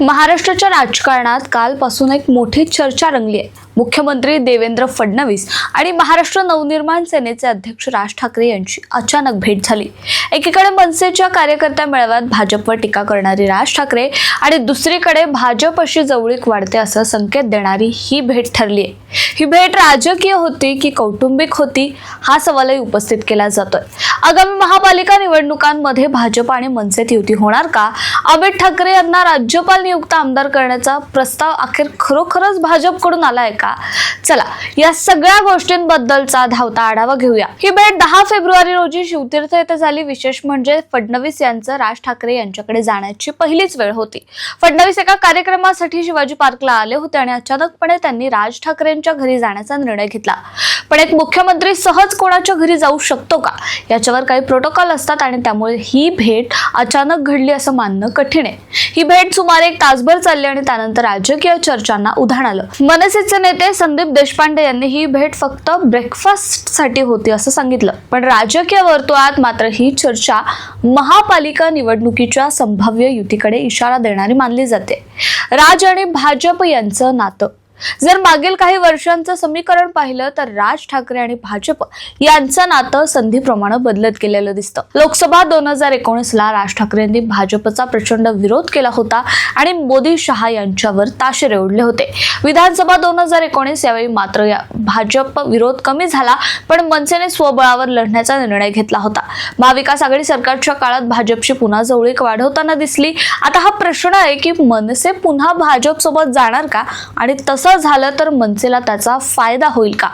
महाराष्ट्राच्या राजकारणात कालपासून एक मोठी चर्चा रंगली आहे. मुख्यमंत्री देवेंद्र फडणवीस आणि महाराष्ट्र नवनिर्माण सेनेचे अध्यक्ष राज ठाकरे यांची अचानक भेट झाली. एकीकडे मनसेच्या कार्यकर्त्या मेळाव्यात भाजपवर टीका करणारी राज ठाकरे आणि दुसरीकडे भाजपशी जवळीक वाढते असं संकेत देणारी ही भेट ठरली आहे. ही भेट राजकीय होती की कौटुंबिक होती? हा सवालही उपस्थित केला जातोय. आगामी महापालिका निवडणुकांमध्ये भाजप आणि मनसेत युती होणार का? अमित ठाकरे यांना राज्यपाल नियुक्त आमदार करण्याचा प्रस्ताव अखेर खरोखरच भाजपकडून आलाय का? चला या सगळ्या गोष्टींबद्दलचा धावता आढावा घेऊया. ही भेट दहा फेब्रुवारी रोजी शिवतीर्थ येथे झाली. विशेष म्हणजे फडणवीस यांचं राज ठाकरे यांच्याकडे जाण्याची पहिलीच वेळ होती. फडणवीस एका कार्यक्रमासाठी शिवाजी पार्कला आले होते आणि अचानकपणे त्यांनी राज ठाकरेंच्या घरी जाण्याचा निर्णय घेतला. पण एक मुख्यमंत्री सहज कोणाच्या घरी जाऊ शकतो का? याच्यावर काही प्रोटोकॉल असतात आणि त्यामुळे ही भेट अचानक घडली असं मानणं कठीण आहे. ही भेट सुमारे एक तासभर चालली आणि त्यानंतर राजकीय चर्चांना उधाण आलं. मनसेचे नेते संदीप देशपांडे यांनी ही भेट फक्त ब्रेकफास्टसाठी होती असं सांगितलं. पण राजकीय वर्तुळात मात्र ही चर्चा महापालिका निवडणुकीच्या संभाव्य युतीकडे इशारा देणारी मानली जाते. राज आणि भाजप यांचं नातं. जर मागील काही वर्षांचं समीकरण पाहिलं तर राज ठाकरे आणि भाजप यांचं नातं संधीप्रमाणे बदलत गेलेलं दिसतं. लोकसभा दोन हजार एकोणीसला राज ठाकरेंनी भाजपचा प्रचंड विरोध केला होता आणि मोदी शहा यांच्यावर ताशेरे ओढले होते. विधानसभा दोन हजार एकोणीस यावेळी मात्र या भाजप विरोध कमी झाला पण मनसेने स्वबळावर लढण्याचा निर्णय घेतला होता. महाविकास आघाडी सरकारच्या काळात भाजपची पुन्हा जवळीक वाढवताना दिसली. आता हा प्रश्न आहे की मनसे पुन्हा भाजप सोबत जाणार का? आणि तसं झालं तर मनसेला त्याचा फायदा होईल का?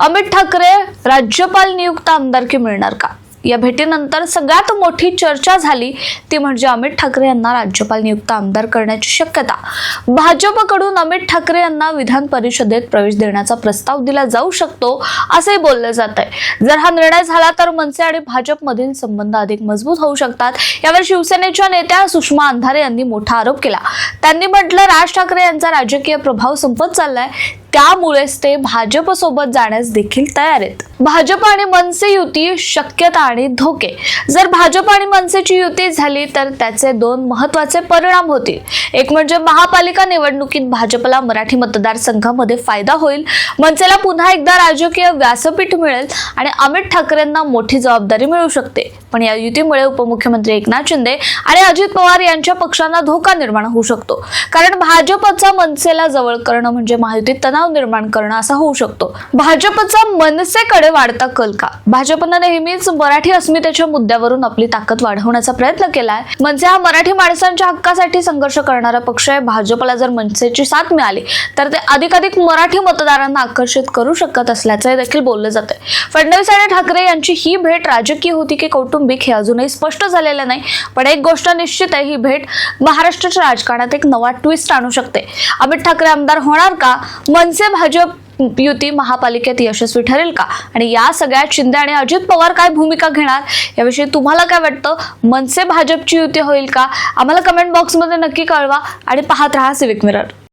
अमित ठाकरे राज्यपाल नियुक्त आमदारकी मिळणार का? या भेटीनंतर सगळ्यात मोठी चर्चा झाली ती म्हणजे अमित ठाकरे यांना राज्यपाल नियुक्त आमदार करण्याची शक्यता. भाजपकडून अमित ठाकरे यांना विधान परिषदेत प्रवेश देण्याचा प्रस्ताव दिला जाऊ शकतो असे बोलले जात आहे जर हा निर्णय झाला तर मनसे आणि भाजपमधील संबंध अधिक मजबूत होऊ शकतात. यावर शिवसेनेच्या नेत्या सुषमा अंधारे यांनी मोठा आरोप केला. त्यांनी म्हटलं राज ठाकरे यांचा राजकीय प्रभाव संपत चाललाय. त्यामुळेच ते भाजप सोबत जाण्यास देखील तयार आहेत. भाजप आणि मनसे युती शक्यता आणि धोके. जर भाजप आणि मनसेची युती झाली तर त्याचे दोन महत्त्वाचे परिणाम होतील. एक म्हणजे महापालिका निवडणुकीत भाजपला मराठी मतदारसंघामध्ये फायदा होईल. मनसेला पुन्हा एकदा राजकीय व्यासपीठ मिळेल आणि अमित ठाकरेंना मोठी जबाबदारी मिळू शकते. पण या युतीमुळे उपमुख्यमंत्री एकनाथ शिंदे आणि अजित पवार यांच्या पक्षांना धोका निर्माण होऊ शकतो. कारण भाजपचा मनसेला जवळ करणं म्हणजे महायुतीत तणाव निर्माण करणं असा होऊ शकतो. भाजपचा मनसेकडे वाढता कल का? भाजपनं नेहमीच मराठी अस्मितेच्या मुद्द्यावरून आपली ताकद वाढवण्याचा प्रयत्न केलाय. मनसे हा मराठी माणसांच्या हक्कासाठी संघर्ष करणारा पक्ष आहे. भाजपला जर मनसेची साथ मिळाली तर ते अधिकाधिक मराठी मतदारांना आकर्षित करू शकत असल्याचं देखील बोललं जातंय. फडणवीस आणि ठाकरे यांची ही भेट राजकीय होती की कौटुंबिक हे अजूनही स्पष्ट झालेलं नाही पण एक गोष्ट निश्चित आहे ही भेट महाराष्ट्राच्या राजकारणात एक नवा ट्विस्ट आणू शकते. अमित ठाकरे आमदार होणार का? मनसे भाजप युती महापालिकेत यशस्वी ठरेल का? आणि या सगळ्यात शिंदे आणि अजित पवार काय भूमिका घेणार? याविषयी तुम्हाला काय वाटतं? मनसे भाजपची युती होईल का? आम्हाला कमेंट बॉक्समध्ये नक्की कळवा आणि पाहत राहा सिविक मिरर